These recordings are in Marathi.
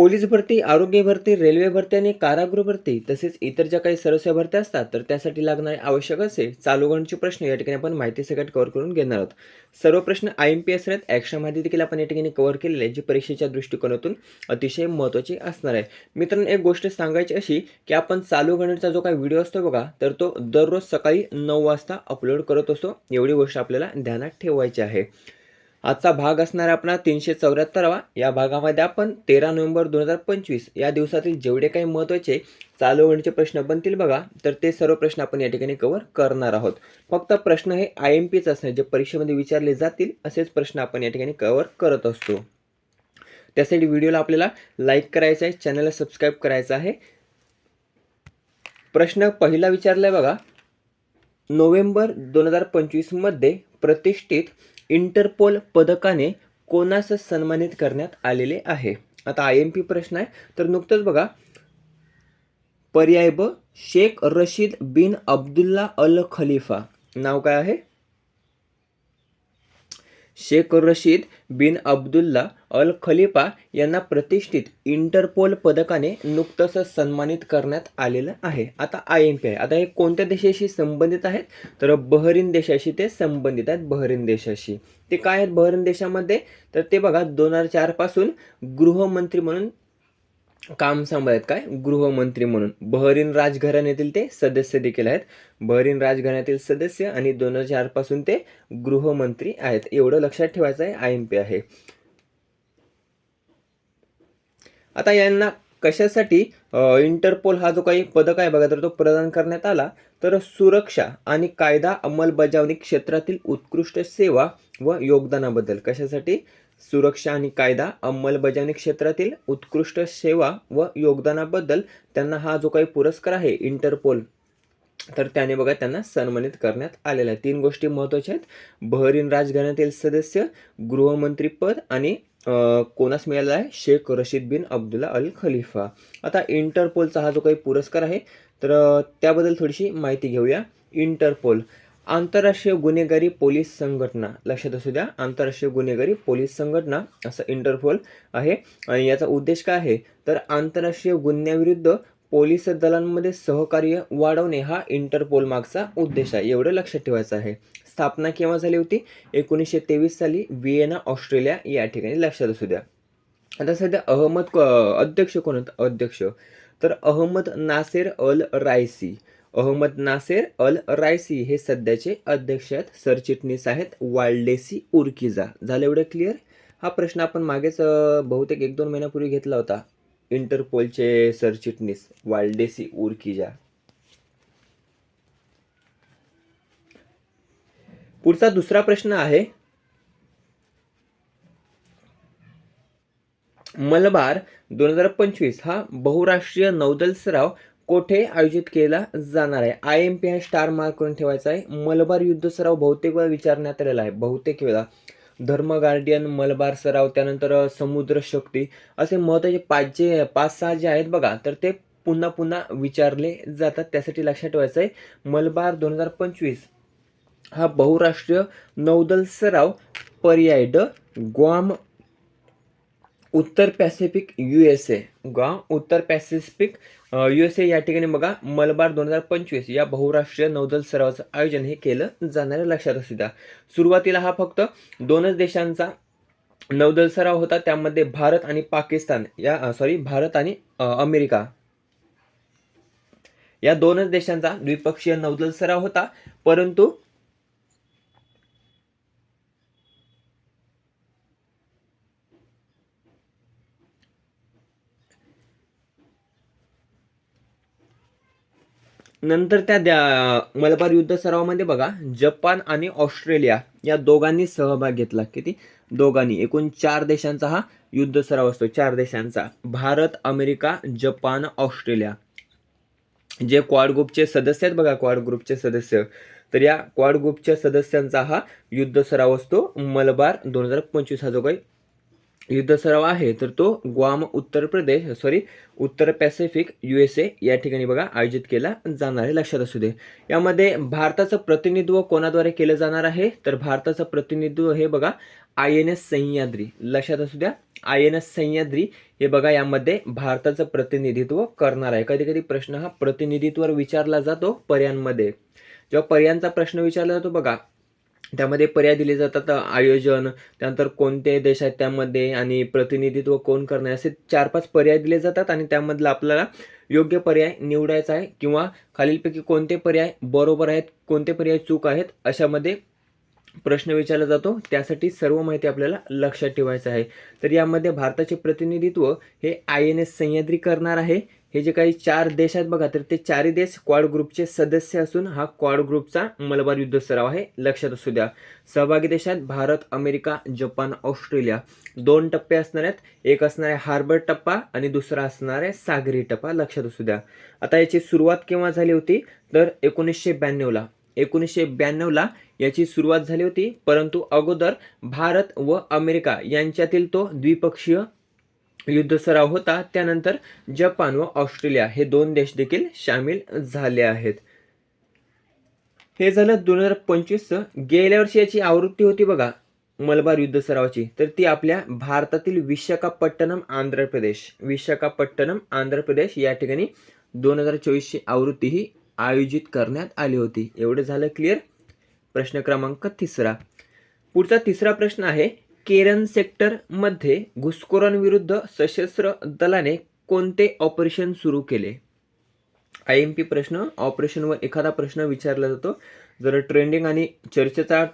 पोलीस भरती आरोग्य भरती रेल्वे भरती आणि कारागृह भरती तसेच इतर ज्या काही सर्वसेवा भरत्या असतात तर त्यासाठी लागणारे आवश्यक असे चालू गणचे प्रश्न या ठिकाणी आपण माहिती सगळ्यात कव्हर करून घेणार आहोत. सर्व प्रश्न आय एम पी एस आहेत. ॲक्शन माहिती देखील आपण या ठिकाणी कव्हर केलेले आहे जी परीक्षेच्या दृष्टिकोनातून अतिशय महत्त्वाची असणार आहे. मित्रांनो एक गोष्ट सांगायची अशी की आपण चालू गणितचा जो काही व्हिडिओ असतो बघा तर तो दररोज सकाळी नऊ वाजता अपलोड करत असतो. एवढी गोष्ट आपल्याला ध्यानात ठेवायची आहे. आजचा भाग असणार आपला तीनशे चौऱ्याहत्तरावा. या भागामध्ये आपण तेरा नोव्हेंबर दोन हजार पंचवीस या दिवसातील जेवढे काही महत्त्वाचे चालू होण्याचे प्रश्न बनतील बघा तर ते सर्व प्रश्न आपण या ठिकाणी कव्हर करणार आहोत. फक्त प्रश्न हे आय एम पीच असणार जे परीक्षेमध्ये विचारले जातील असेच प्रश्न आपण या ठिकाणी कव्हर करत असतो. त्यासाठी व्हिडिओला आपल्याला लाईक करायचं आहे चॅनलला सबस्क्राईब करायचं आहे. प्रश्न पहिला विचारला आहे बघा. नोव्हेंबर दोन हजार पंचवीसमध्ये प्रतिष्ठित इंटरपोल पदकाने कोणास सन्मानित करण्यात आलेले आहे? आता आय एम पी प्रश्न आहे. तर नुकतंच बघा. पर्याय ब. Sheikh Rashid bin Abdullah Al Khalifa. नाव काय आहे? Sheikh Rashid bin Abdullah Al Khalifa यांना प्रतिष्ठित इंटरपोल पदकाने नुकतंच सन्मानित करण्यात आलेलं आहे. आता आय एम पी आय आता हे कोणत्या देशाशी संबंधित आहेत? तर बहरीन देशाशी ते संबंधित आहेत बहरीन देशाशी. ते काय आहेत? बहरीन देशामध्ये? तर ते बघा दोन हजार चारपासून गृहमंत्री म्हणून काम सांभाळत काय? गृहमंत्री म्हणून. बहरीन राजघराण्यातील ते सदस्य देखील आहेत. बहरीन राजघराण्यातील सदस्य आणि दोन हजारपासून ते गृहमंत्री आहेत. एवढं लक्षात ठेवायचं आहे आय एम पी आहे. आता यांना कशासाठी इंटरपोल हा जो काही पदक आहे बघा तर तो प्रदान करण्यात आला. तर सुरक्षा आणि कायदा अंमलबजावणी क्षेत्रातील उत्कृष्ट सेवा व योगदानाबद्दल कशासाठी? सुरक्षा आणि कायदा अंमलबजावणी क्षेत्रातील उत्कृष्ट सेवा व योगदानाबद्दल त्यांना हा जो काही पुरस्कार आहे इंटरपोल तर त्याने बघा त्यांना सन्मानित करण्यात आलेला आहे. तीन गोष्टी महत्त्वाच्या आहेत. बहरीन राजघराण्यातील सदस्य गृहमंत्रीपद आणि कोणास मिळाला आहे? Sheikh Rashid bin Abdullah Al Khalifa. आता इंटरपोलचा हा जो काही पुरस्कार आहे तर त्याबद्दल थोडीशी माहिती घेऊया. इंटरपोल. आंतरराष्ट्रीय गुन्हेगारी पोलीस संघटना. लक्षात असू द्या आंतरराष्ट्रीय गुन्हेगारी पोलीस संघटना असं इंटरपोल आहे. आणि याचा उद्देश काय आहे? तर आंतरराष्ट्रीय गुन्ह्याविरुद्ध पोलीस दलांमध्ये सहकार्य वाढवणे हा इंटरपोल मागचा उद्देश आहे. एवढं लक्षात ठेवायचं आहे. स्थापना केव्हा झाली होती? एकोणीसशे तेवीस साली व्हिएना ऑस्ट्रेलिया या ठिकाणी. लक्षात असू द्या. आता सध्या अहमद क- अध्यक्ष कोण आहेत? अध्यक्ष. तर Ahmed Naser Al Raisi Ahmed Naser Al Raisi हे सध्याचे अध्यक्ष आहेत. सरचिटणीस आहेत. वाल्डेसी उर्किजा. झालं एवढं क्लिअर हा प्रश्न आपण मागेच बहुतेक एक दोन महिन्यापूर्वी घेतला होता. इंटरपोलचे सरचिटणीस वाल्डेसी उर्किजा. पुढचा दुसरा प्रश्न आहे. मलबार दोन हजार पंचवीस हा बहुराष्ट्रीय नौदल सराव कोठे आयोजित केला जाणार आहे? आय एम पी हा स्टार मार्क करून ठेवायचा आहे. मलबार युद्ध सराव बहुतेक वेळा विचारण्यात आलेला आहे. बहुतेक वेळा. धर्म गार्डियन मलबार सराव त्यानंतर समुद्र शक्ती असे महत्त्वाचे पाच जे पाच सहा जे आहेत बघा तर ते पुन्हा पुन्हा विचारले जातात. त्यासाठी लक्षात ठेवायचं आहे. मलबार दोन हजार पंचवीस हा बहुराष्ट्रीय नौदल सराव पर्याय ड. ग्वाम उत्तर पॅसिफिक यू एस ए. गा उत्तर पॅसिफिक यू एस ए या ठिकाणी बघा मलबार दोन हजार पंचवीस या बहुराष्ट्रीय नौदल सरावाचं आयोजन हे केलं जाणार लक्षात असू द्या. सुरुवातीला हा फक्त दोनच देशांचा नौदल सराव होता त्यामध्ये भारत आणि पाकिस्तान या सॉरी भारत आणि अमेरिका. या दोनच देशांचा द्विपक्षीय नौदल सराव होता परंतु नंतर त्या द्या मलबार युद्ध सरावामध्ये बघा जपान आणि ऑस्ट्रेलिया या दोघांनी सहभाग घेतला. किती? दोघांनी. एकूण चार देशांचा हा युद्ध सराव असतो. चार देशांचा. Bharat America Japan Australia. जे क्वाड ग्रुपचे सदस्य आहेत बघा क्वाड ग्रुपचे सदस्य. तर या क्वाड ग्रुपच्या सदस्यांचा हा युद्ध सराव असतो. मलबार दोन हजार पंचवीस हा जो काही युद्ध सराव आहे तर तो ग्वाम उत्तर प्रदेश सॉरी उत्तर पॅसिफिक यू एस ए या ठिकाणी बघा आयोजित केला जाणार आहे. लक्षात असू दे. यामध्ये भारताचं प्रतिनिधित्व कोणाद्वारे केलं जाणार आहे? तर भारताचं प्रतिनिधित्व हे बघा आय एन एस सह्याद्री. लक्षात असू द्या आय एन एस सह्याद्री हे बघा यामध्ये भारताचं प्रतिनिधित्व करणार आहे. कधी कधी प्रश्न हा प्रतिनिधित्वावर विचारला जातो पर्यांमध्ये जेव्हा पर्यांचा प्रश्न विचारला जातो बघा त्यामध्ये पर्याय दिले जातात आयोजन त्यानंतर कोणते देश आहेत त्यामध्ये आणि प्रतिनिधित्व कोण करणार असे चार पाच पर्याय दिले जातात आणि त्यामधला आपल्याला योग्य पर्याय निवडायचा आहे किंवा खालीलपैकी कोणते पर्याय बरोबर आहेत कोणते पर्याय चूक आहेत अशामध्ये प्रश्न विचारला जातो. त्यासाठी सर्व माहिती आपल्याला लक्षात ठेवायचं आहे. तर यामध्ये भारताचे प्रतिनिधित्व हे आय एन एस सह्याद्री करणार आहे. हे जे काही चार देश आहेत बघा तर ते चारही देश क्वाड ग्रुपचे सदस्य असून हा क्वाड ग्रुपचा मलबार युद्ध सराव आहे. लक्षात असू द्या. सहभागी देशात भारत अमेरिका जपान ऑस्ट्रेलिया. दोन टप्पे असणार आहेत. एक असणार आहे हार्बर टप्पा आणि दुसरा असणार आहे सागरी टप्पा. लक्षात असू द्या. आता याची सुरुवात केव्हा झाली होती? तर एकोणीसशे ब्याण्णवला एकोणीसशे ब्याण्णवला याची सुरुवात झाली होती परंतु अगोदर भारत व अमेरिका यांच्यातील तो द्विपक्षीय युद्ध सराव होता. त्यानंतर जपान व ऑस्ट्रेलिया हे दोन देश देखील सामील झाले आहेत. हे झालं दोन हजार पंचवीसचं गेल्या वर्षी याची आवृत्ती होती बघा मलबार युद्ध सरावाची तर ती आपल्या भारतातील विशाखापट्टणम आंध्र प्रदेश. विशाखापट्टणम आंध्र प्रदेश या ठिकाणी दोन हजार चोवीसची आवृत्ती ही आयोजित करण्यात आली होती. एवढं झालं क्लिअर प्रश्न क्रमांक तिसरा. पुढचा तिसरा प्रश्न आहे केरन सेक्टरमध्ये घुसखोरांविरुद्ध सशस्त्र दलाने कोणते ऑपरेशन सुरू केले? आय एम पी प्रश्न ऑपरेशनवर एखादा प्रश्न विचारला जातो. जर ट्रेंडिंग आणि चर्चेचा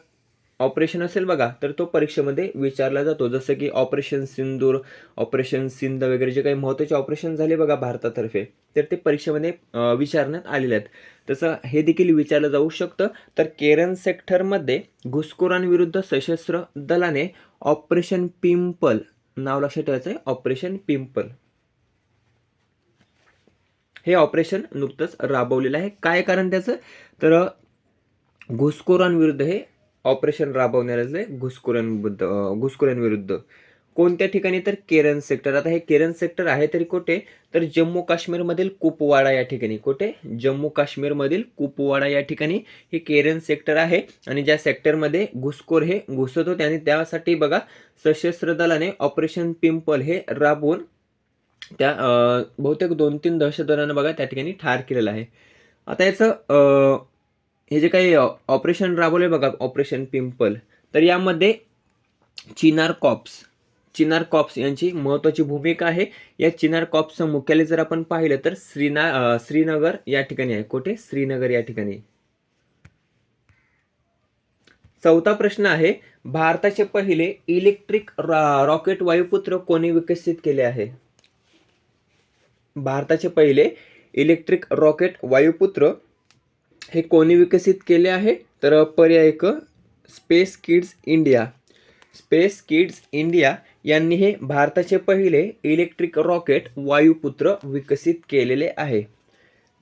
ऑपरेशन असेल बघा तर तो परीक्षेमध्ये विचारला जातो. जसं की ऑपरेशन सिंदूर ऑपरेशन सिंध वगैरे जे काही महत्त्वाचे ऑपरेशन झाले बघा भारतातर्फे तर ते परीक्षेमध्ये विचारण्यात आलेले आहेत. तसं हे देखील विचारलं जाऊ शकतं. तर केरन सेक्टरमध्ये घुसखोरांविरुद्ध सशस्त्र दलाने ऑपरेशन पिंपल नाव लक्षात ठेवायचं आहे ऑपरेशन पिंपल. हे ऑपरेशन नुकतंच राबवलेलं आहे. काय कारण त्याचं? तर घुसखोरांविरुद्ध हे ऑपरेशन राबवण्याचं आहे. घुसखोरांविरुद्ध अं, घुसखोरांविरुद्ध. कोणत्या ठिकाणी? तर केरन सेक्टर आता हे केरन सेक्टर आहे तरी कुठे? तर जम्मू काश्मीरमधील कुपवाडा या ठिकाणी. कुठे? जम्मू काश्मीरमधील कुपवाडा या ठिकाणी हे केरन सेक्टर आहे आणि ज्या सेक्टरमध्ये घुसखोर हे घुसत होते आणि त्यासाठी बघा सशस्त्र दलाने ऑपरेशन पिंपल हे राबवून त्या बहुतेक दोन तीन दहशतवाद्यांना बघा त्या ठिकाणी ठार केलेलं आहे. आता याचं हे जे काही ऑपरेशन राबवले बघा ऑपरेशन पिंपल. तर यामध्ये चिनार कॉप्स चिनार कॉप्स यांची महत्त्वाची भूमिका आहे. या चिनार कॉप्सचं मुख्यालय जर आपण पाहिलं तर श्रीना श्रीनगर या ठिकाणी आहे. कुठे? श्रीनगर या ठिकाणी. चौथा प्रश्न आहे भारताचे पहिले इलेक्ट्रिक रॉकेट वायुपुत्र कोणी विकसित केले आहे? भारताचे पहिले इलेक्ट्रिक रॉकेट वायुपुत्र हे कोणी विकसित केले आहे? तर पर्याय क space kids India space kids India यांनी हे भारताचे पहिले इलेक्ट्रिक रॉकेट वायुपुत्र विकसित केलेले आहे.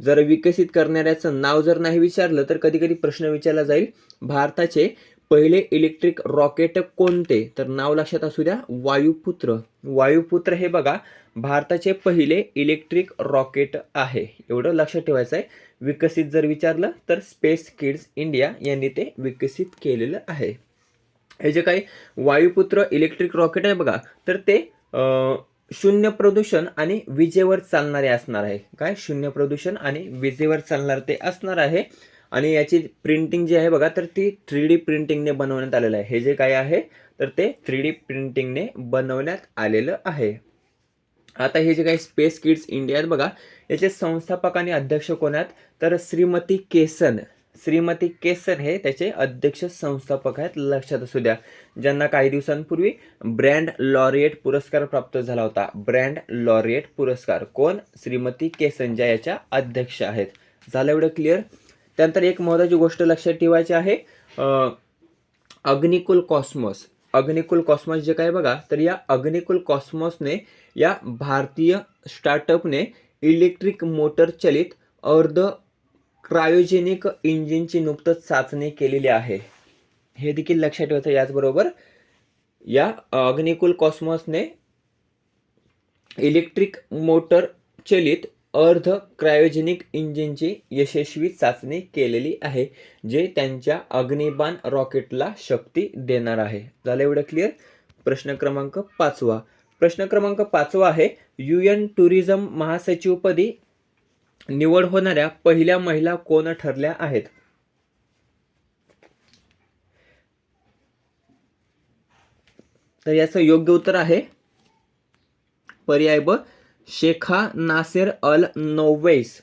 जर विकसित करणाऱ्याचं नाव जर नाही विचारलं तर कधी कधी प्रश्न विचारला जाईल भारताचे पहिले इलेक्ट्रिक रॉकेट कोणते? तर नाव लक्षात असू द्या वायुपुत्र. वायुपुत्र हे बघा भारताचे पहिले इलेक्ट्रिक रॉकेट आहे. एवढं लक्षात ठेवायचं आहे विकसित जर विचारलं तर स्पेस किड्स इंडिया यांनी ते विकसित केलेलं आहे. हे जे काही वायुपुत्र इलेक्ट्रिक रॉकेट आहे बघा तर ते शून्य प्रदूषण आणि विजेवर चालणारे असणार आहे. काय? शून्य प्रदूषण आणि विजेवर चालणार ते असणार आहे. आणि याची प्रिंटिंग जी आहे बघा तर ती थ्री डी प्रिंटिंगने बनवण्यात आलेलं आहे. हे जे काय आहे तर ते थ्री डी प्रिंटिंगने बनवण्यात आलेलं आहे. आता हे जे काही स्पेस किड्स इंडिया आहेत बघा याचे संस्थापक आणि अध्यक्ष कोण आहेत? तर श्रीमती केसन. श्रीमती केसर हे त्याचे अध्यक्ष संस्थापक आहेत. लक्षात असू द्या. ज्यांना काही दिवसांपूर्वी ब्रँड लॉरिएट पुरस्कार प्राप्त झाला होता. ब्रँड लॉरिएट पुरस्कार. कोण? श्रीमती केसन ज्या याच्या अध्यक्ष आहेत. झालं एवढं क्लिअर त्यानंतर एक महत्त्वाची गोष्ट लक्षात ठेवायची आहे. अग्निकुल कॉस्मॉस. अग्निकुल कॉस्मॉस जे काय बघा तर या अग्निकुल कॉस्मॉसने या भारतीय स्टार्टअपने इलेक्ट्रिक मोटर चलित अर्ध क्रायोजेनिक इंजिनची नुकतंच चाचणी केलेली आहे. हे देखील लक्षात ठेवायचं याचबरोबर. या अग्निकुल कॉस्मॉसने इलेक्ट्रिक मोटर चलित अर्ध क्रायोजेनिक इंजिनची यशस्वी चाचणी केलेली आहे जे त्यांच्या अग्निबाण रॉकेटला शक्ती देणार आहे. झालं एवढं क्लिअर प्रश्न क्रमांक पाचवा. प्रश्न क्रमांक पाचवा आहे यू एन टुरिझम महासचिवपदी निवड होणाऱ्या पहिल्या महिला कोण ठरल्या आहेत? तर याचं योग्य उत्तर आहे पर्याय ब Sheikha Naser Al Nowais.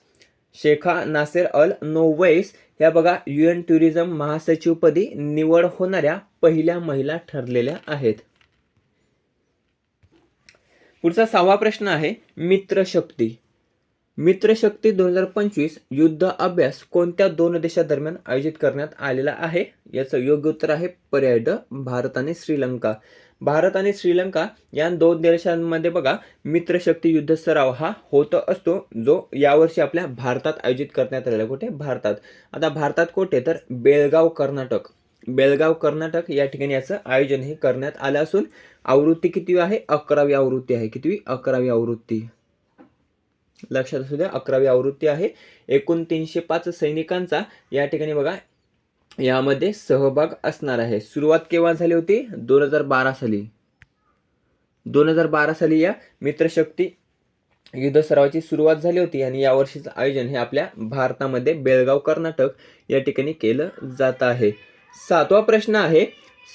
Sheikha Naser Al Nowais ह्या बघा यू एन टुरिझम महासचिवपदी निवड होणाऱ्या पहिल्या महिला ठरलेल्या आहेत. पुढचा सहावा प्रश्न आहे मित्रशक्ती. मित्रशक्ती दोन हजार पंचवीस युद्ध अभ्यास कोणत्या दोन देशादरम्यान आयोजित करण्यात आलेला आहे? याचं योग्य उत्तर आहे पर्याय ड भारत आणि श्रीलंका. भारत आणि श्रीलंका या दोन देशांमध्ये बघा मित्रशक्ती युद्ध सराव हा होत असतो जो यावर्षी आपल्या भारतात आयोजित करण्यात आलेला कुठे? भारतात. आता भारतात कुठे? तर बेळगाव कर्नाटक. बेळगाव कर्नाटक या ठिकाणी याचं आयोजन हे करण्यात आलं असून आवृत्ती किती आहे? अकरावी आवृत्ती आहे. कितवी? अकरावी आवृत्ती. लक्षात असू द्या अकरावी आवृत्ती आहे. एकूण तीनशे पाच सैनिकांचा या ठिकाणी बघा यामध्ये सहभाग असणार आहे. सुरुवात केव्हा झाली होती? दोन हजार बारा साली. दोन हजार बारा साली या मित्रशक्ती युद्ध सरावाची सुरुवात झाली होती आणि यावर्षीचं आयोजन हे आपल्या भारतामध्ये बेळगाव कर्नाटक या ठिकाणी केलं जात आहे. सातवा प्रश्न आहे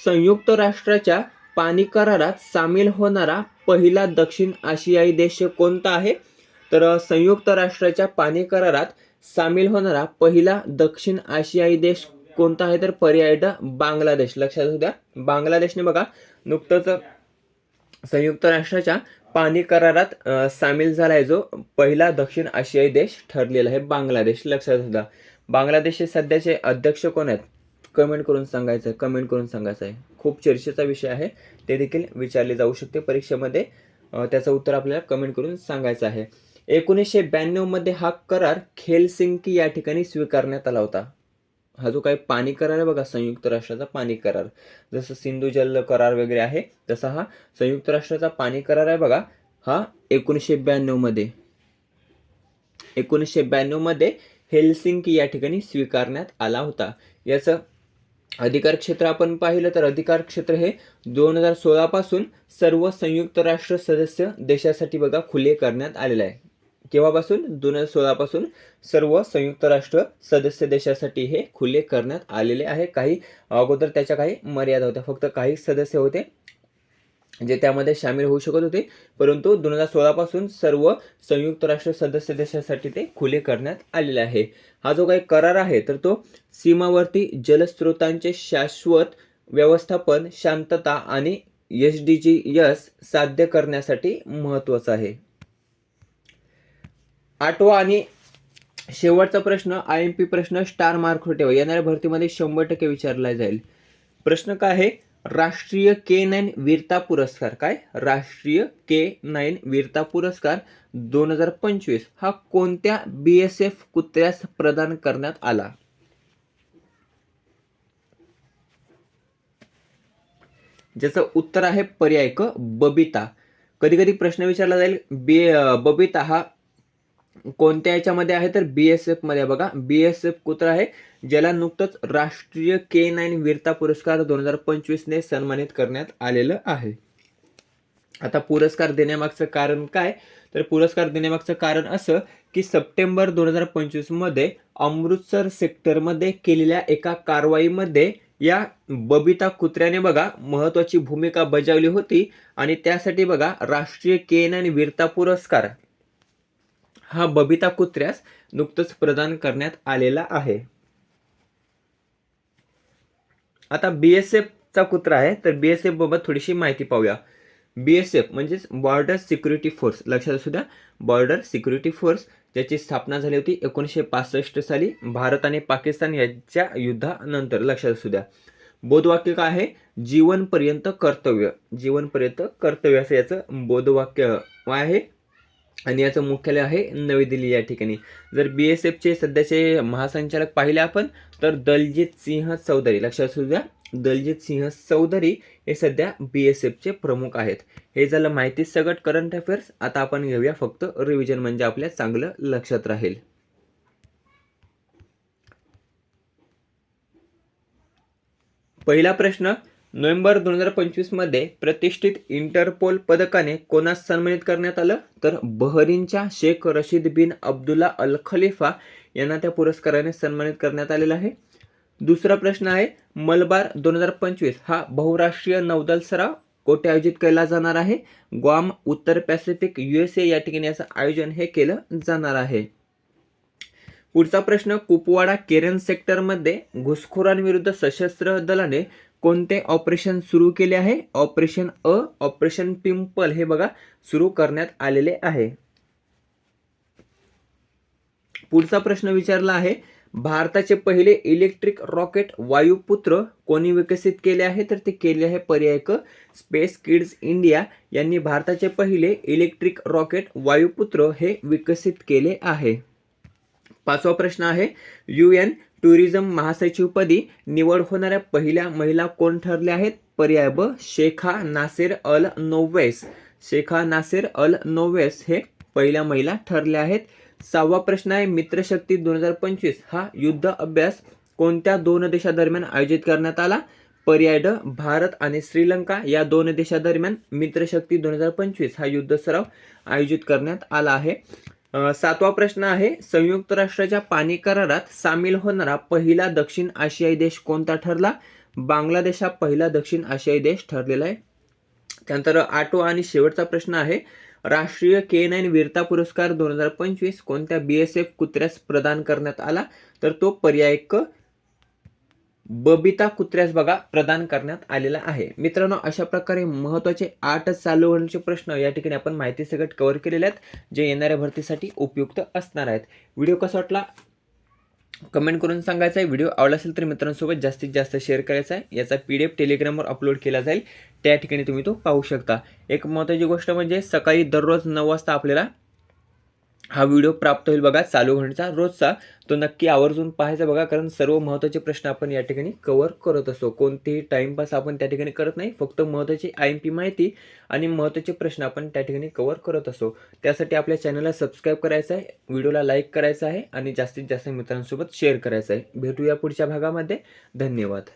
संयुक्त राष्ट्राच्या पाणी करारात सामील होणारा पहिला दक्षिण आशियाई देश कोणता आहे? तर संयुक्त राष्ट्राच्या पाणी करारात सामील होणारा पहिला दक्षिण आशियाई देश कोणता आहे तर पर्याय ड बांगलादेश. लक्षात असू द्या बांगलादेशने बघा नुकतंच संयुक्त राष्ट्राच्या पाणी करारात सामील झाला आहे जो पहिला दक्षिण आशियाई देश ठरलेला आहे बांगलादेश. लक्षात असू द्या बांगलादेशचे सध्याचे अध्यक्ष कोण आहेत? कमेंट करून सांगायचं आहे कमेंट करून सांगायचं आहे. खूप चर्चेचा विषय आहे ते देखील विचारले जाऊ शकते परीक्षेमध्ये. त्याचं उत्तर आपल्याला कमेंट करून सांगायचं आहे. एकोणीसशे ब्याण्णवमध्ये हा करार खेलसिंकी या ठिकाणी स्वीकारण्यात आला होता. हा जो काही पाणी करार आहे बघा संयुक्त राष्ट्राचा पाणी करार. जसं सिंधू जल करार वगैरे आहे तसा हा संयुक्त राष्ट्राचा पाणी करार आहे बघा हा एकोणीसशे ब्याण्णवमध्ये एकोणीसशे ब्याण्णवमध्ये हेलसिंकी या ठिकाणी स्वीकारण्यात आला होता. याचं अधिकार क्षेत्र आपण पाहिलं तर अधिकार क्षेत्र हे दोन हजार सोळापासून सर्व संयुक्त राष्ट्र सदस्य देशासाठी बघा खुले करण्यात आलेलं आहे. केव्हापासून? दोन हजार सोळापासून सर्व संयुक्त राष्ट्र सदस्य देशासाठी हे खुले करण्यात आलेले आहे. काही अगोदर त्याच्या काही मर्यादा होत्या. फक्त काही सदस्य होते जे त्यामध्ये सामील होऊ शकत होते. परंतु दोन हजार सोळापासून सर्व संयुक्त राष्ट्र सदस्य देशासाठी ते खुले करण्यात आलेले आहे. हा जो काही करार आहे तर तो सीमावर्ती जलस्रोतांचे शाश्वत व्यवस्थापन शांतता आणि एस डी जी यस साध्य करण्यासाठी महत्त्वाचा आहे. आठवा आणि शेवटचा प्रश्न आय एम पी प्रश्न स्टार मार्क ठेवा. येणाऱ्या भरतीमध्ये शंभर टक्के विचारला जाईल. प्रश्न काय आहे? राष्ट्रीय के नाईन वीरता पुरस्कार. काय? राष्ट्रीय के नाईन वीरता पुरस्कार दोन हजार पंचवीस. हा कोणत्या बी एस एफ कुत्र्यास प्रदान करण्यात आला? ज्याचं उत्तर आहे पर्याय क बबिता. कधी कधी प्रश्न विचारला जाईल बी बबिता हा कोणत्या याच्यामध्ये आहे तर बी एस एफमध्ये बघा. बी एस एफ कुत्रा आहे ज्याला नुकतंच राष्ट्रीय के नाईन वीरता पुरस्कार दोन हजार पंचवीसने सन्मानित करण्यात आलेलं आहे. आता पुरस्कार देण्यामागचं कारण काय? तर पुरस्कार देण्यामागचं कारण असं की सप्टेंबर दोन हजार पंचवीसमध्ये अमृतसर सेक्टरमध्ये केलेल्या एका कारवाईमध्ये या बबिता कुत्र्याने बघा महत्वाची भूमिका बजावली होती. आणि त्यासाठी बघा राष्ट्रीय केन आणि वीरता पुरस्कार हा बबिता कुत्र्यास नुकतंच प्रदान करण्यात आलेला आहे. आता बी एस एफचा कुत्रा आहे तर बी एस एफ बाबत थोडीशी माहिती पाहूया. बी एस एफ म्हणजेच बॉर्डर सिक्युरिटी फोर्स लक्षात असू द्या बॉर्डर सिक्युरिटी फोर्स ज्याची स्थापना झाली होती एकोणीसशे पासष्ट साली भारत आणि पाकिस्तान यांच्या युद्धानंतर. लक्षात असू द्या. बोधवाक्य काय आहे? जीवनपर्यंत कर्तव्य. जीवनपर्यंत कर्तव्य असं याचं बोधवाक्य आहे. आणि याचं मुख्यालय आहे नवी दिल्ली या ठिकाणी. जर बी एस एफचे सध्याचे महासंचालक पाहिले आपण तर दलजित सिंह चौधरी लक्षात असू द्या दलजित सिंह चौधरी हे सध्या बी एस एफचे प्रमुख आहेत. हे झालं माहिती सगट करंट अफेअर्स. आता आपण घेऊया फक्त रिव्हिजन म्हणजे आपल्या चांगलं लक्षात राहील. पहिला प्रश्न नोव्हेंबर दोन हजार पंचवीसमध्ये प्रतिष्ठित इंटरपोल पदकाने कोणास सन्मानित करण्यात आलं? तर बहरीनच्या Sheikh Rashid bin Abdullah Al Khalifa यांना त्या पुरस्काराने सन्मानित करण्यात आलेला आहे. दुसरा प्रश्न आहे मलबार दोन हजार पंचवीस हा बहुराष्ट्रीय नौदल सराव कोठे आयोजित केला जाणार आहे? ग्वाम उत्तर पॅसिफिक युएसए या ठिकाणी याचं आयोजन हे केलं जाणार आहे. पुढचा प्रश्न कुपवाडा केरन सेक्टरमध्ये घुसखोरांविरुद्ध सशस्त्र दलाने कोणते ऑपरेशन सुरू केले आहे? ऑपरेशन अ ऑपरेशन पिंपल हे बघा सुरू करण्यात आलेले आहे. पुढचा प्रश्न विचारला आहे भारताचे पहिले इलेक्ट्रिक रॉकेट वायुपुत्र कोणी विकसित केले आहे? तर ते केले आहे पर्याय क स्पेस किड्स इंडिया यांनी भारताचे पहिले इलेक्ट्रिक रॉकेट वायुपुत्र हे विकसित केले आहे. पाचवा प्रश्न आहे यू एन टुरिझम महासचिवपदी निवड होणाऱ्या पहिल्या महिला कोण ठरल्या आहेत? पर्याय ब Sheikha Naser Al Nowais Sheikha Naser Al Nowais हे पहिल्या महिला ठरल्या आहेत. सहावा प्रश्न आहे मित्रशक्ती दोन हजार पंचवीस हा युद्ध अभ्यास कोणत्या दोन देशादरम्यान आयोजित करण्यात आला? पर्याय ड भारत आणि श्रीलंका या दोन देशादरम्यान मित्रशक्ती दोन हजार पंचवीस हा युद्ध सराव आयोजित करण्यात आला आहे. सातवा प्रश्न आहे संयुक्त राष्ट्राच्या पाणी करारात सामील होणारा पहिला दक्षिण आशियाई देश कोणता ठरला? बांगलादेश हा पहिला दक्षिण आशियाई देश ठरलेला आहे. त्यानंतर आठवा आणि शेवटचा प्रश्न आहे राष्ट्रीय के नाईन वीरता पुरस्कार दोन हजार पंचवीस कोणत्या बी एस एफ कुत्र्यास प्रदान करण्यात आला? तर तो पर्याय क बबिता कुत्र्यास बघा प्रदान करण्यात आलेला आहे. मित्रांनो अशा प्रकारे महत्त्वाचे आठ चालू होण्याचे प्रश्न या ठिकाणी आपण माहिती सगळं कव्हर केलेले आहेत जे येणाऱ्या भरतीसाठी उपयुक्त असणार आहेत. व्हिडिओ कसा वाटला? कमेंट करून सांगायचा आहे. व्हिडिओ आवडला असेल तर मित्रांसोबत जास्तीत जास्त शेअर करायचा आहे. याचा पी डी एफ टेलिग्रामवर अपलोड केला जाईल. त्या ठिकाणी तुम्ही तो पाहू शकता. एक महत्त्वाची गोष्ट म्हणजे सकाळी दररोज नऊ वाजता आपल्याला हा व्हिडिओ प्राप्त होईल बघा चालू घंटेचा रोजचा. तो नक्की आवर्जून पाहायचा बघा कारण सर्व महत्त्वाचे प्रश्न आपण या ठिकाणी कवर करत असतो. कोणतेही टाईमपास आपण त्या ठिकाणी करत नाही फक्त महत्त्वाची आय एम पी माहिती आणि महत्त्वाचे प्रश्न आपण त्या ठिकाणी कवर करत असतो. त्यासाठी आपल्या चॅनलला सबस्क्राईब करायचं आहे व्हिडिओला लाईक करायचं आहे आणि जास्तीत जास्त मित्रांसोबत शेअर करायचं आहे. भेटूया पुढच्या भागामध्ये. धन्यवाद.